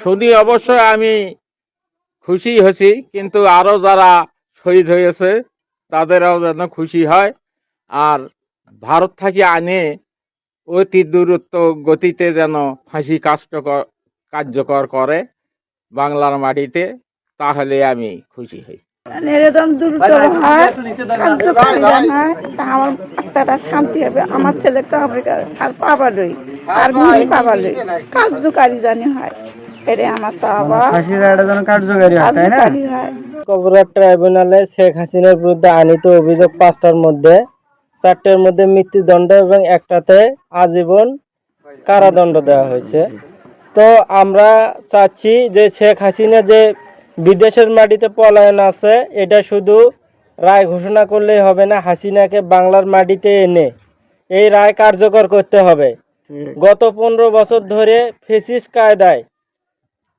শুনি অবশ্যই আমি খুশি হয়েছি কিন্তু আরও যারা শহীদ হয়েছে তাদেরও যেন খুশি হয়। আর ভারত থেকে আনে অতি দূরত্ব গতিতে যেন ফাঁসি কার্যকর কার্যকর করে বাংলার মাটিতে তাহলে আমি খুশি হই। এরকম হয় তা আমার আত্মাটা শান্তি হবে। আমার ছেলেটা হবে আর পাবালই আর মুড়ি পাবালই কার্যকারী জানি হয়। এটা আমার চাওয়া ফাঁসির রায়টা যেন কার্যকারী হয় তাই না? কার্যকারী ট্রাইব্যুনালে শেখ হাসিনার বিরুদ্ধে আনিত অভিযোগ পাঁচটার মধ্যে চারটের মধ্যে মৃত্যুদণ্ড এবং একটাতে আজীবন কারাদণ্ড দেওয়া হয়েছে। তো আমরা চাচ্ছি যে শেখ হাসিনা যে বিদেশের মাটিতে পলায়ন আছে এটা শুধু রায় ঘোষণা করলেই হবে না হাসিনাকে বাংলার মাটিতে এনে এই রায় কার্যকর করতে হবে। গত পনেরো বছর ধরে ফেসিস কায়দায়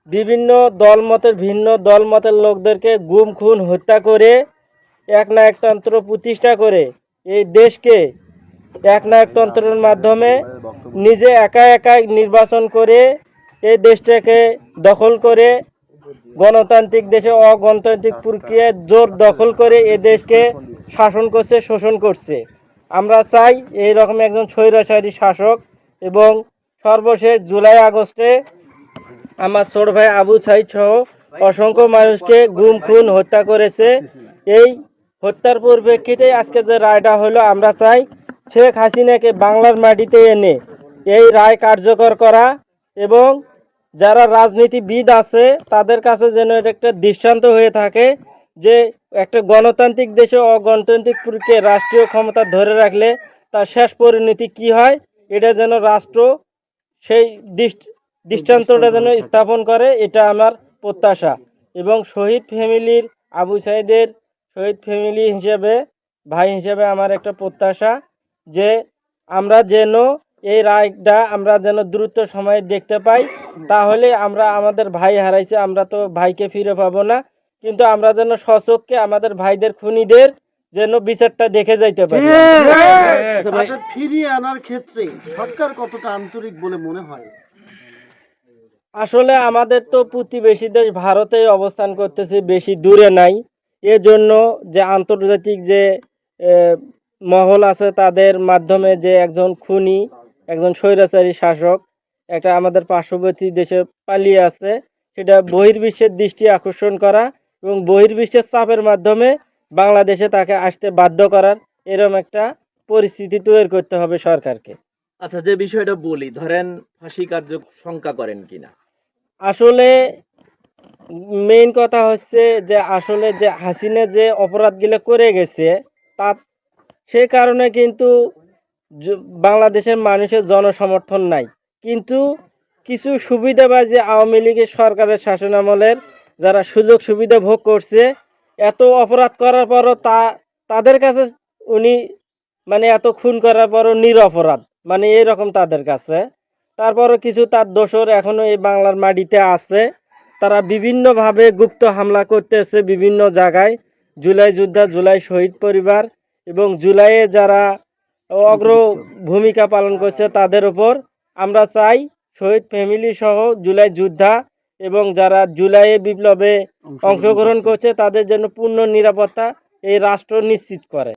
বিভিন্ন দলমতের, ভিন্ন দলমতের লোকদেরকে গুম, খুন, হত্যা করে একনায়কতন্ত্র প্রতিষ্ঠা করে এই দেশকে একনায়কতন্ত্রের মাধ্যমে নিজে একা একা নির্বাচন করে এই দেশটাকে দখল করে গণতান্ত্রিক দেশে অগণতান্ত্রিক প্রক্রিয়ায় জোর দখল করে এ দেশকে শাসন করছে, শোষণ করছে। আমরা চাই এই রকম একজন স্বৈরাচারী শাসক এবং সর্বশেষ জুলাই আগস্টে আমার ছোট ভাই আবু সাইদ সহ অসংখ্য মানুষকে গুম, খুন, হত্যা করেছে। এই হত্যার পরিপ্রেক্ষিতে আজকে যে রায়টা হলো, আমরা চাই শেখ হাসিনাকে বাংলার মাটিতে এনে এই রায় কার্যকর করা এবং যারা রাজনীতিবিদ আছে, তাদের কাছে যেন এটা একটা দৃষ্টান্ত হয়ে থাকে যে একটা গণতান্ত্রিক দেশে অগণতান্ত্রিক প্রক্রিয়া রাষ্ট্রীয় ক্ষমতা ধরে রাখলে তার শেষ পরিণতি কি হয়, এটা যেন রাষ্ট্র সেই দৃষ্ট- দৃষ্টান্তটা যেন স্থাপন করে এটা আমার প্রত্যাশা। এবং শহীদ ফ্যামিলির আবু সাইদের শহীদ ফ্যামিলি হিসেবে ভাই হিসেবে আমার একটা প্রত্যাশা যে আমরা যেন এই রায়টা আমরা যেন দ্রুত সময়ে দেখতে পাই। তাহলে আমরা আমাদের ভাই হারাইছে আমরা তো ভাইকে ফিরে পাবো না। কিন্তু আমরা যেন সচককে আমাদের ভাইদের খুনিদের যেন বিচারটা দেখে যাইতে পারি। ফিরিয়ে আনার ক্ষেত্রে সরকার কতটা আন্তরিক বলে মনে হয়? আসলে আমাদের তো প্রতিবেশী দেশ ভারতে অবস্থান করতেছে, বেশি দূরে নাই। এজন্য যে আন্তর্জাতিক যে মহল আছে তাদের মাধ্যমে যে একজন খুনি, একজন স্বৈরাচারী শাসক, একটা আমাদের পার্শ্ববর্তী দেশে পালিয়ে আছে সেটা বহির্বিশ্বের দৃষ্টি আকর্ষণ করা এবং বহির্বিশ্বের চাপের মাধ্যমে বাংলাদেশে তাকে আসতে বাধ্য করার এরকম একটা পরিস্থিতি তৈরি করতে হবে সরকারকে। আচ্ছা যে বিষয়টা বলি, ধরেন ফাঁসি কার্য শঙ্কা করেন কিনা? আসলে মেইন কথা হচ্ছে যে আসলে যে হাসিনা যে অপরাধগুলো করে গেছে, তা সে কারণে কিন্তু বাংলাদেশের মানুষের জনসমর্থন নাই। কিন্তু কিছু সুবিধাবাজী আওয়ামী লীগের সরকারের শাসনামলের যারা সুযোগ সুবিধা ভোগ করছে, এত অপরাধ করার পরও তা, তাদের কাছে উনি মানে এত খুন করার পরও নিরপরাধ। মানে এরকম তাদের কাছে। তারপরও কিছু তার দোসর এখনও এই বাংলার মাটিতে আছে। তারা বিভিন্নভাবে গুপ্ত হামলা করতেছে বিভিন্ন জায়গায়। জুলাই যোদ্ধা জুলাই শহীদ পরিবার এবং জুলাইয়ে যারা অগ্র ভূমিকা পালন করছে তাদের উপর। আমরা চাই শহীদ ফ্যামিলি সহ জুলাই যোদ্ধা এবং যারা জুলাইয়ে বিপ্লবে অংশগ্রহণ করছে তাদের জন্য পূর্ণ নিরাপত্তা এই রাষ্ট্র নিশ্চিত করে।